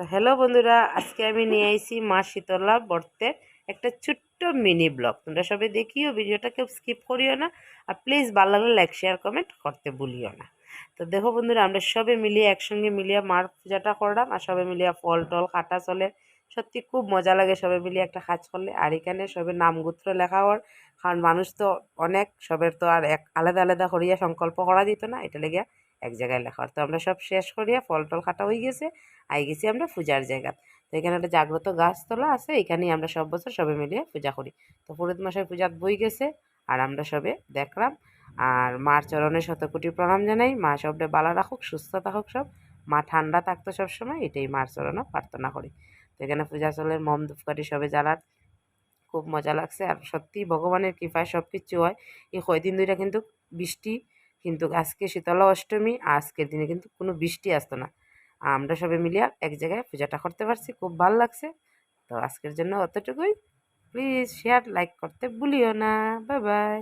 তো হ্যালো বন্ধুরা, আজকে আমি নিয়ে আইছি মা শীতলা বর্তে একটা ছোট্ট মিনি ব্লগ। তোমরা সবাই দেখিও, ভিডিওটা কেউ স্কিপ করিও না আর প্লিজ ভালো লাগলে লাইক, শেয়ার, কমেন্ট করতে ভুলিও না। তো দেখো বন্ধুরা, আমরা সবে মিলিয়ে একসঙ্গে মিলিয়ে মার পূজাটা করলাম আর সবে মিলিয়ে ফল টল কাটা চলে। সত্যি খুব মজা লাগে সবে মিলিয়ে একটা কাজ করলে। আর এখানে সবে নামগুত্র লেখা হওয়ার কারণ মানুষ তো অনেক, সবের তো আর এক আলাদা আলাদা করিয়া সংকল্প করা দিত না, এটা লেগে এক জায়গায় লেখা। তো আমরা সব শেষ করিয়া ফল টল কাটা হয়ে গেছে, আই গেছি আমরা পূজার জায়গা। তো এখানে একটা জাগ্রত গাছতলা আছে, এখানেই আমরা সব বছর সবে মিলিয়ে পূজা করি। তো পুরোহিত মাসের পূজাত বই গেছে, আর আমরা সবে দেখলাম। আর মার চরণে শতকোটি প্রণাম জানাই, মা সবটা বালা রাখুক, সুস্থ থাকুক সব। মা ঠান্ডা থাকতো সবসময়, এটাই মার চরণে প্রার্থনা করি। তো এখানে পূজা চলে, মম ধূপকাঠি সবে জ্বালার খুব মজা লাগছে, আর সত্যি ভগবানের কৃপায় সব কিছু হয়। এই কয়দিন দুইটা কিন্তু বৃষ্টি কিন্তু আজকে শীতলা অষ্টমী, আজকের দিনে কিন্তু কোনো বৃষ্টি আসতো না। আমরা সবে মিলিয়া এক জায়গায় পূজাটা করতে পারছি, খুব ভালো লাগছে। তো আজকের জন্য অতটুকুই। প্লিজ শেয়ার লাইক করতে ভুলিও না। Bye bye